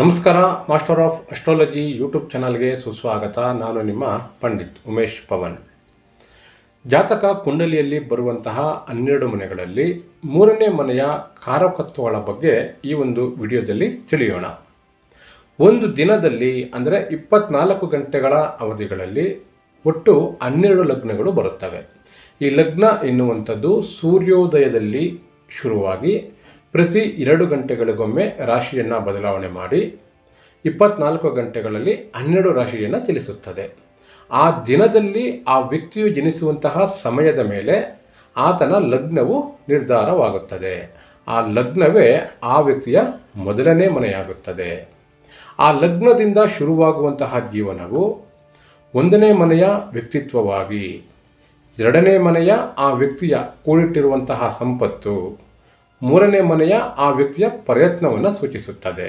ನಮಸ್ಕಾರ master of astrology YouTube ಚಾನಲ್ಗೆ ಸುಸ್ವಾಗತ. ನಾನು ನಿಮ್ಮ ಪಂಡಿತ್ ಉಮೇಶ್ ಪವನ್. ಜಾತಕ ಕುಂಡಲಿಯಲ್ಲಿ ಬರುವಂತಹ ಹನ್ನೆರಡು ಮನೆಗಳಲ್ಲಿ ಮೂರನೇ ಮನೆಯ ಕಾರಕತ್ವಗಳ ಬಗ್ಗೆ ಈ ಒಂದು ವಿಡಿಯೋದಲ್ಲಿ ತಿಳಿಯೋಣ. ಒಂದು ದಿನದಲ್ಲಿ, ಅಂದರೆ ಇಪ್ಪತ್ನಾಲ್ಕು ಗಂಟೆಗಳ ಅವಧಿಗಳಲ್ಲಿ ಒಟ್ಟು ಹನ್ನೆರಡು ಲಗ್ನಗಳು ಬರುತ್ತವೆ. ಈ ಲಗ್ನ ಎನ್ನುವಂಥದ್ದು ಸೂರ್ಯೋದಯದಲ್ಲಿ ಶುರುವಾಗಿ ಪ್ರತಿ ಎರಡು ಗಂಟೆಗಳಿಗೊಮ್ಮೆ ರಾಶಿಯನ್ನು ಬದಲಾವಣೆ ಮಾಡಿ ಇಪ್ಪತ್ನಾಲ್ಕು ಗಂಟೆಗಳಲ್ಲಿ ಹನ್ನೆರಡು ರಾಶಿಯನ್ನು ತಿಳಿಸುತ್ತದೆ. ಆ ದಿನದಲ್ಲಿ ಆ ವ್ಯಕ್ತಿಯು ಜನಿಸುವಂತಹ ಸಮಯದ ಮೇಲೆ ಆತನ ಲಗ್ನವು ನಿರ್ಧಾರವಾಗುತ್ತದೆ. ಆ ಲಗ್ನವೇ ಆ ವ್ಯಕ್ತಿಯ ಮೊದಲನೇ ಮನೆಯಾಗುತ್ತದೆ. ಆ ಲಗ್ನದಿಂದ ಶುರುವಾಗುವಂತಹ ಜೀವನವು ಒಂದನೇ ಮನೆಯ ವ್ಯಕ್ತಿತ್ವವಾಗಿ, ಎರಡನೇ ಮನೆಯ ಆ ವ್ಯಕ್ತಿಯ ಕೂಡಿಟ್ಟಿರುವಂತಹ ಸಂಪತ್ತು ಮೂರನೇ ಮನೆಯ ಆ ವ್ಯಕ್ತಿಯ ಪ್ರಯತ್ನವನ್ನು ಸೂಚಿಸುತ್ತದೆ.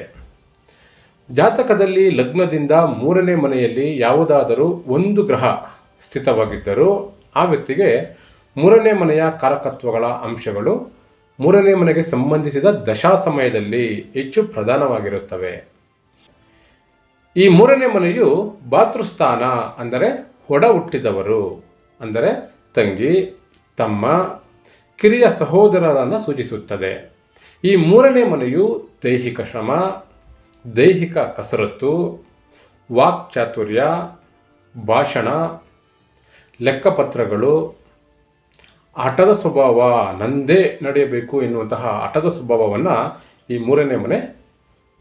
ಜಾತಕದಲ್ಲಿ ಲಗ್ನದಿಂದ ಮೂರನೇ ಮನೆಯಲ್ಲಿ ಯಾವುದಾದರೂ ಒಂದು ಗ್ರಹ ಸ್ಥಿತವಾಗಿದ್ದರೂ ಆ ವ್ಯಕ್ತಿಗೆ ಮೂರನೇ ಮನೆಯ ಕಾರಕತ್ವಗಳ ಅಂಶಗಳು, ಮೂರನೇ ಮನೆಗೆ ಸಂಬಂಧಿಸಿದ ದಶಾ ಸಮಯದಲ್ಲಿ ಹೆಚ್ಚು ಪ್ರಧಾನವಾಗಿರುತ್ತವೆ. ಈ ಮೂರನೇ ಮನೆಯು ಬಾತೃಸ್ಥಾನ ಅಂದರೆ ಒಡ ಹುಟ್ಟಿದವರು ಅಂದರೆ ತಂಗಿ, ತಮ್ಮ ಕಿರಿಯ ಸಹೋದರರನ್ನು ಸೂಚಿಸುತ್ತದೆ. ಈ ಮೂರನೇ ಮನೆಯು ದೈಹಿಕ ಶ್ರಮ, ದೈಹಿಕ ಕಸರತ್ತು ವಾಕ್ಚಾತುರ್ಯ ಭಾಷಣ, ಲೆಕ್ಕಪತ್ರಗಳು, ಹಠದ ಸ್ವಭಾವ, ನಂದೇ ನಡೆಯಬೇಕು ಎನ್ನುವಂತಹ ಹಠದ ಸ್ವಭಾವವನ್ನು ಈ ಮೂರನೇ ಮನೆ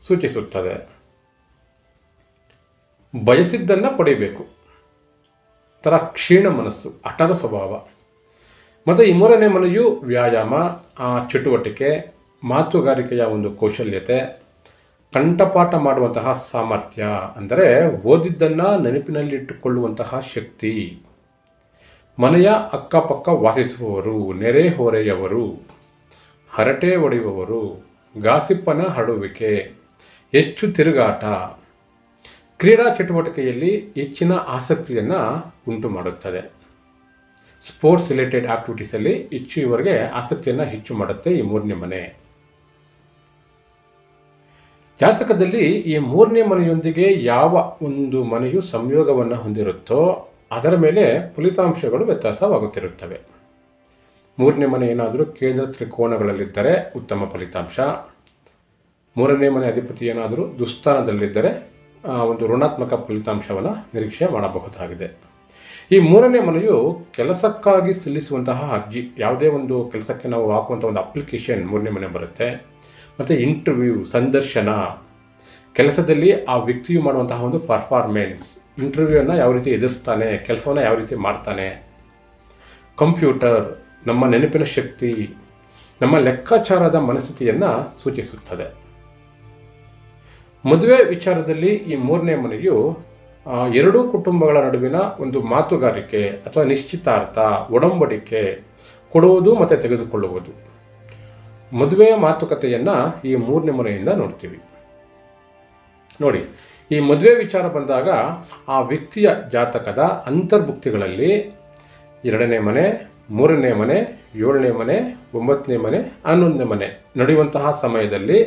ಸೂಚಿಸುತ್ತದೆ. ಬಯಸಿದ್ದನ್ನು ಪಡೆಯಬೇಕು. ಥರ ಕ್ಷೀಣ ಮನಸ್ಸು, ಹಠದ ಸ್ವಭಾವ. ಮತ್ತು ಈ ಮೂರನೇ ಮನೆಯು ವ್ಯಾಯಾಮ, ಆ ಚಟುವಟಿಕೆ, ಮಾತುಗಾರಿಕೆಯ ಒಂದು ಕೌಶಲ್ಯತೆ, ಕಂಠಪಾಠ ಮಾಡುವಂತಹ ಸಾಮರ್ಥ್ಯ, ಅಂದರೆ ಓದಿದ್ದನ್ನು ನೆನಪಿನಲ್ಲಿಟ್ಟುಕೊಳ್ಳುವಂತಹ ಶಕ್ತಿ. ಮನೆಯ ಅಕ್ಕಪಕ್ಕ ವಾಸಿಸುವವರು ನೆರೆಹೊರೆಯವರು ಹರಟೆ ಒಡೆಯುವವರು ಗಾಸಿಪ್ಪನ ಹರಡುವಿಕೆ, ಹೆಚ್ಚು ತಿರುಗಾಟ, ಕ್ರೀಡಾ ಚಟುವಟಿಕೆಯಲ್ಲಿ ಹೆಚ್ಚಿನ ಆಸಕ್ತಿಯನ್ನು ಉಂಟು ಮಾಡುತ್ತದೆ ಸ್ಪೋರ್ಟ್ಸ್ ರಿಲೇಟೆಡ್ ಆಕ್ಟಿವಿಟೀಸಲ್ಲಿ ಹೆಚ್ಚು ಇವರಿಗೆ ಆಸಕ್ತಿಯನ್ನು ಹೆಚ್ಚು ಮಾಡುತ್ತೆ ಈ ಮೂರನೇ ಮನೆ. ಜಾತಕದಲ್ಲಿ ಈ ಮೂರನೇ ಮನೆಯೊಂದಿಗೆ ಯಾವ ಒಂದು ಮನೆಯು ಸಂಯೋಗವನ್ನು ಹೊಂದಿರುತ್ತೋ ಅದರ ಮೇಲೆ ಫಲಿತಾಂಶಗಳು ವ್ಯತ್ಯಾಸವಾಗುತ್ತಿರುತ್ತವೆ. ಮೂರನೇ ಮನೆ ಏನಾದರೂ ಕೇಂದ್ರ ತ್ರಿಕೋನಗಳಲ್ಲಿದ್ದರೆ ಉತ್ತಮ ಫಲಿತಾಂಶ. ಮೂರನೇ ಮನೆ ಅಧಿಪತಿ ಏನಾದರೂ ದುಸ್ಥಾನದಲ್ಲಿದ್ದರೆ ಒಂದು ಋಣಾತ್ಮಕ ಫಲಿತಾಂಶವನ್ನು ನಿರೀಕ್ಷೆ ಮಾಡಬಹುದಾಗಿದೆ. ಈ ಮೂರನೇ ಮನೆಯು ಕೆಲಸಕ್ಕಾಗಿ ಸಲ್ಲಿಸುವಂತಹ ಅರ್ಜಿ. ಯಾವುದೇ ಒಂದು ಕೆಲಸಕ್ಕೆ ನಾವು ಹಾಕುವಂಥ ಒಂದು ಅಪ್ಲಿಕೇಶನ್ ಮೂರನೇ ಮನೆ ಬರುತ್ತೆ. ಮತ್ತು ಇಂಟರ್ವ್ಯೂ ಸಂದರ್ಶನ, ಕೆಲಸದಲ್ಲಿ ಆ ವ್ಯಕ್ತಿಯು ಮಾಡುವಂತಹ ಒಂದು ಪರ್ಫಾರ್ಮೆನ್ಸ್ ಇಂಟರ್ವ್ಯೂವನ್ನು ಯಾವ ರೀತಿ ಎದುರಿಸ್ತಾನೆ, ಕೆಲಸವನ್ನು ಯಾವ ರೀತಿ ಮಾಡ್ತಾನೆ ಕಂಪ್ಯೂಟರ್ ನಮ್ಮ ನೆನಪಿನ ಶಕ್ತಿ, ನಮ್ಮ ಲೆಕ್ಕಾಚಾರದ ಮನಸ್ಥಿತಿಯನ್ನು ಸೂಚಿಸುತ್ತದೆ. ಮದುವೆ ವಿಚಾರದಲ್ಲಿ ಈ ಮೂರನೇ ಮನೆಯು ಎರಡೂ ಕುಟುಂಬಗಳ ನಡುವಿನ ಒಂದು ಮಾತುಗಾರಿಕೆ ಅಥವಾ ನಿಶ್ಚಿತಾರ್ಥ, ಒಡಂಬಡಿಕೆ ಕೊಡುವುದು ಮತ್ತು ತೆಗೆದುಕೊಳ್ಳುವುದು. ಮದುವೆಯ ಮಾತುಕತೆಯನ್ನು ಈ ಮೂರನೇ ಮನೆಯಿಂದ ನೋಡ್ತೀವಿ. ನೋಡಿ, ಈ ಮದುವೆ ವಿಚಾರ ಬಂದಾಗ ಆ ವ್ಯಕ್ತಿಯ ಜಾತಕದ ಅಂತರ್ಭುಕ್ತಿಗಳಲ್ಲಿ ಎರಡನೇ ಮನೆ, ಮೂರನೇ ಮನೆ, ಏಳನೇ ಮನೆ, ಒಂಬತ್ತನೇ ಮನೆ, ಹನ್ನೊಂದನೇ ಮನೆ ನಡೆಯುವಂತಹ ಸಮಯದಲ್ಲಿ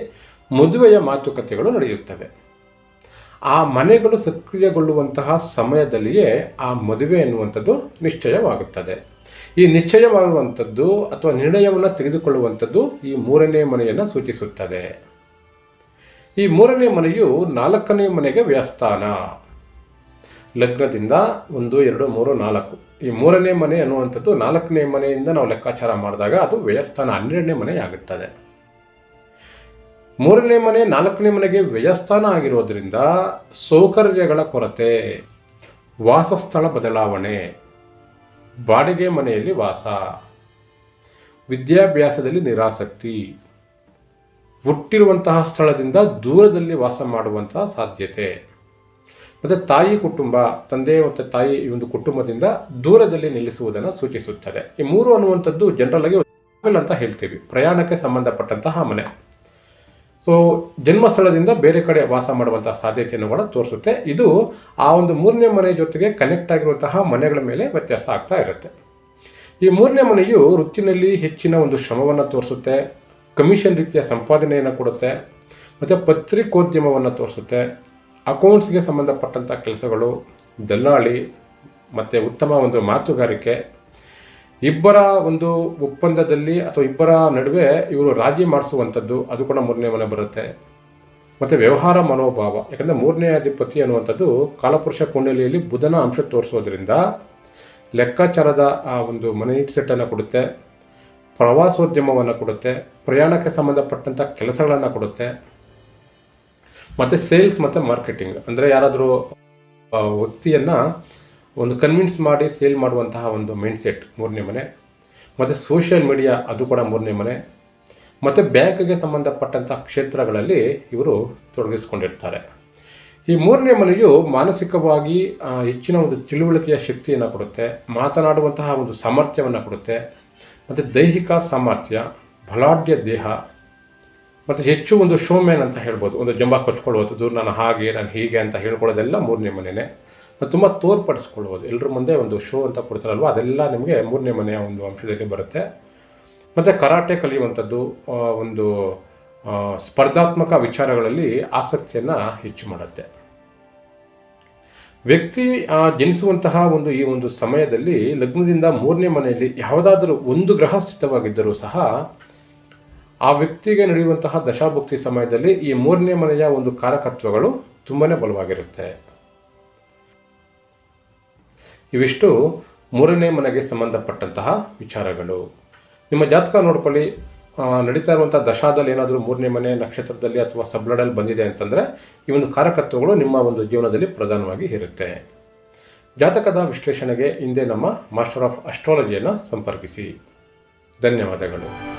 ಮದುವೆಯ ಮಾತುಕತೆಗಳು ನಡೆಯುತ್ತವೆ. ಆ ಮನೆಗಳು ಸಕ್ರಿಯಗೊಳ್ಳುವಂತಹ ಸಮಯದಲ್ಲಿಯೇ ಆ ಮದುವೆ ಎನ್ನುವಂಥದ್ದು ನಿಶ್ಚಯವಾಗುತ್ತದೆ. ಈ ನಿಶ್ಚಯವಾಗುವಂಥದ್ದು ಅಥವಾ ನಿರ್ಣಯವನ್ನು ತೆಗೆದುಕೊಳ್ಳುವಂಥದ್ದು ಈ ಮೂರನೇ ಮನೆಯನ್ನು ಸೂಚಿಸುತ್ತದೆ. ಈ ಮೂರನೇ ಮನೆಯು ನಾಲ್ಕನೇ ಮನೆಗೆ ವ್ಯಾಸ್ಥಾನ. ಲಗ್ನದಿಂದ ಒಂದು, ಎರಡು, ಮೂರು, ನಾಲ್ಕು. ಈ ಮೂರನೇ ಮನೆ ಅನ್ನುವಂಥದ್ದು ನಾಲ್ಕನೇ ಮನೆಯಿಂದ ನಾವು ಲೆಕ್ಕಾಚಾರ ಮಾಡಿದಾಗ ಅದು ವ್ಯಯಸ್ಥಾನ ಹನ್ನೆರಡನೇ ಮನೆಯಾಗುತ್ತದೆ. ಮೂರನೇ ಮನೆ, ನಾಲ್ಕನೇ ಮನೆಗೆ ವ್ಯಯಸ್ಥಾನ ಆಗಿರೋದ್ರಿಂದ ಸೌಕರ್ಯಗಳ ಕೊರತೆ. ವಾಸಸ್ಥಳ ಬದಲಾವಣೆ. ಬಾಡಿಗೆ ಮನೆಯಲ್ಲಿ ವಾಸ. ವಿದ್ಯಾಭ್ಯಾಸದಲ್ಲಿ ನಿರಾಸಕ್ತಿ. ಹುಟ್ಟಿರುವಂತಹ ಸ್ಥಳದಿಂದ ದೂರದಲ್ಲಿ ವಾಸ ಮಾಡುವಂತಹ ಸಾಧ್ಯತೆ. ಮತ್ತು ತಾಯಿ ಕುಟುಂಬ, ತಂದೆ ಮತ್ತು ತಾಯಿ ಈ ಒಂದು ಕುಟುಂಬದಿಂದ ದೂರದಲ್ಲಿ ನಿಲ್ಲಿಸುವುದನ್ನು ಸೂಚಿಸುತ್ತದೆ. ಈ ಮೂರು ಅನ್ನುವಂಥದ್ದು ಜನರಲ್ ಆಗಿ ಅಂತ ಹೇಳ್ತೀವಿ. ಪ್ರಯಾಣಕ್ಕೆ ಸಂಬಂಧಪಟ್ಟಂತಹ ಮನೆ. ಸೊ ಜನ್ಮಸ್ಥಳದಿಂದ ಬೇರೆ ಕಡೆ ವಾಸ ಮಾಡುವಂತಹ ಸಾಧ್ಯತೆಯನ್ನು ಕೂಡ ತೋರಿಸುತ್ತೆ. ಇದು ಆ ಒಂದು ಮೂರನೇ ಮನೆ ಜೊತೆಗೆ ಕನೆಕ್ಟ್ ಆಗಿರುವಂತಹ ಮನೆಗಳ ಮೇಲೆ ವ್ಯತ್ಯಾಸ ಆಗ್ತಾ ಇರುತ್ತೆ. ಈ ಮೂರನೇ ಮನೆಯು ವೃತ್ತಿನಲ್ಲಿ ಹೆಚ್ಚಿನ ಒಂದು ಶ್ರಮವನ್ನು ತೋರಿಸುತ್ತೆ ಕಮಿಷನ್ ರೀತಿಯ ಸಂಪಾದನೆಯನ್ನು ಕೊಡುತ್ತೆ, ಮತ್ತು ಪತ್ರಿಕೋದ್ಯಮವನ್ನು ತೋರಿಸುತ್ತೆ ಅಕೌಂಟ್ಸ್ಗೆ ಸಂಬಂಧಪಟ್ಟಂಥ ಕೆಲಸಗಳು, ದಲ್ಲಾಳಿ, ಮತ್ತು ಉತ್ತಮ ಒಂದು ಮಾತುಗಾರಿಕೆ ಇಬ್ಬರ ಒಂದು ಒಪ್ಪಂದದಲ್ಲಿ ಅಥವಾ ಇಬ್ಬರ ನಡುವೆ ಇವರು ರಾಜಿ ಮಾಡಿಸುವಂಥದ್ದು ಅದು ಕೂಡ ಮೂರನೇ ಮನೆ ಬರುತ್ತೆ. ಮತ್ತು ವ್ಯವಹಾರ ಮನೋಭಾವ, ಯಾಕಂದರೆ ಮೂರನೇ ಅಧಿಪತಿ ಅನ್ನುವಂಥದ್ದು ಕಾಲಪುರುಷ ಕುಂಡಲಿಯಲ್ಲಿ ಬುಧನ ಅಂಶ ತೋರಿಸೋದ್ರಿಂದ ಲೆಕ್ಕಾಚಾರದ ಆ ಒಂದು ಮೈಂಡ್ ಸೆಟ್ಟನ್ನು ಕೊಡುತ್ತೆ, ಪ್ರವಾಸೋದ್ಯಮವನ್ನು ಕೊಡುತ್ತೆ, ಪ್ರಯಾಣಕ್ಕೆ ಸಂಬಂಧಪಟ್ಟಂಥ ಕೆಲಸಗಳನ್ನು ಕೊಡುತ್ತೆ, ಮತ್ತು ಸೇಲ್ಸ್ ಮತ್ತು ಮಾರ್ಕೆಟಿಂಗ್. ಅಂದರೆ ಯಾರಾದರೂ ವ್ಯಕ್ತಿಯನ್ನು ಒಂದು ಕನ್ವಿನ್ಸ್ ಮಾಡಿ ಸೇಲ್ ಮಾಡುವಂತಹ ಒಂದು ಮೈಂಡ್ ಸೆಟ್ ಮೂರನೇ ಮನೆ. ಮತ್ತು ಸೋಷಿಯಲ್ ಮೀಡಿಯಾ ಅದು ಕೂಡ ಮೂರನೇ ಮನೆ. ಮತ್ತು ಬ್ಯಾಂಕ್ಗೆ ಸಂಬಂಧಪಟ್ಟಂಥ ಕ್ಷೇತ್ರಗಳಲ್ಲಿ ಇವರು ತೊಡಗಿಸಿಕೊಂಡಿರ್ತಾರೆ. ಈ ಮೂರನೇ ಮನೆಯು ಮಾನಸಿಕವಾಗಿ ಹೆಚ್ಚಿನ ಒಂದು ತಿಳುವಳಿಕೆಯ ಶಕ್ತಿಯನ್ನು ಕೊಡುತ್ತೆ, ಮಾತನಾಡುವಂತಹ ಒಂದು ಸಾಮರ್ಥ್ಯವನ್ನು ಕೊಡುತ್ತೆ, ಮತ್ತು ದೈಹಿಕ ಸಾಮರ್ಥ್ಯ, ಬಲಾಢ್ಯ ದೇಹ, ಮತ್ತು ಹೆಚ್ಚು ಒಂದು ಶೋಮ್ಯಾನ್ ಅಂತ ಹೇಳ್ಬೋದು. ಒಂದು ಜಂಬ ಕೊಚ್ಕೊಳ್ಳುವಂಥದ್ದು, ನಾನು ಹಾಗೆ, ನಾನು ಹೀಗೆ ಅಂತ ಹೇಳ್ಕೊಳ್ಳೋದೆಲ್ಲ ಮೂರನೇ ಮನೆಯೇ ತುಂಬ ತೋರ್ಪಡಿಸ್ಕೊಳ್ಬೋದು ಎಲ್ಲರ ಮುಂದೆ ಒಂದು ಶೋ ಅಂತ ಕೊಡ್ತಾರಲ್ವ? ಅದೆಲ್ಲ ನಿಮಗೆ ಮೂರನೇ ಮನೆಯ ಒಂದು ಅಂಶದಲ್ಲಿ ಬರುತ್ತೆ. ಮತ್ತು ಕರಾಟೆ ಕಲಿಯುವಂಥದ್ದು ಒಂದು ಸ್ಪರ್ಧಾತ್ಮಕ ವಿಚಾರಗಳಲ್ಲಿ ಆಸಕ್ತಿಯನ್ನು ಹೆಚ್ಚು ಮಾಡುತ್ತೆ. ವ್ಯಕ್ತಿ ಜನಿಸುವಂತಹ ಒಂದು ಈ ಒಂದು ಸಮಯದಲ್ಲಿ ಲಗ್ನದಿಂದ ಮೂರನೇ ಮನೆಯಲ್ಲಿ ಯಾವುದಾದರೂ ಒಂದು ಗ್ರಹ ಸ್ಥಿತವಾಗಿದ್ದರೂ ಸಹ ಆ ವ್ಯಕ್ತಿಗೆ ನಡೆಯುವಂತಹ ದಶಾಭುಕ್ತಿ ಸಮಯದಲ್ಲಿ ಈ ಮೂರನೇ ಮನೆಯ ಒಂದು ಕಾರಕತ್ವಗಳು ತುಂಬಾ ಬಲವಾಗಿರುತ್ತೆ. ಇವಿಷ್ಟು ಮೂರನೇ ಮನೆಗೆ ಸಂಬಂಧಪಟ್ಟಂತಹ ವಿಚಾರಗಳು. ನಿಮ್ಮ ಜಾತಕ ನೋಡ್ಕೊಳ್ಳಿ. ನಡೀತಾ ಇರುವಂಥ ದಶಾದಲ್ಲಿ ಏನಾದರೂ ಮೂರನೇ ಮನೆ ನಕ್ಷತ್ರದಲ್ಲಿ ಅಥವಾ ಸಬ್ಲಡಲ್ಲಿ ಬಂದಿದೆ ಅಂತಂದರೆ ಈ ಒಂದು ಕಾರಕತ್ವಗಳು ನಿಮ್ಮ ಒಂದು ಜೀವನದಲ್ಲಿ ಪ್ರಧಾನವಾಗಿ ಇರುತ್ತೆ. ಜಾತಕದ ವಿಶ್ಲೇಷಣೆಗೆ ಹಿಂದೆ ನಮ್ಮ ಮಾಸ್ಟರ್ ಆಫ್ ಅಸ್ಟ್ರಾಲಜಿಯನ್ನು ಸಂಪರ್ಕಿಸಿ. ಧನ್ಯವಾದಗಳು.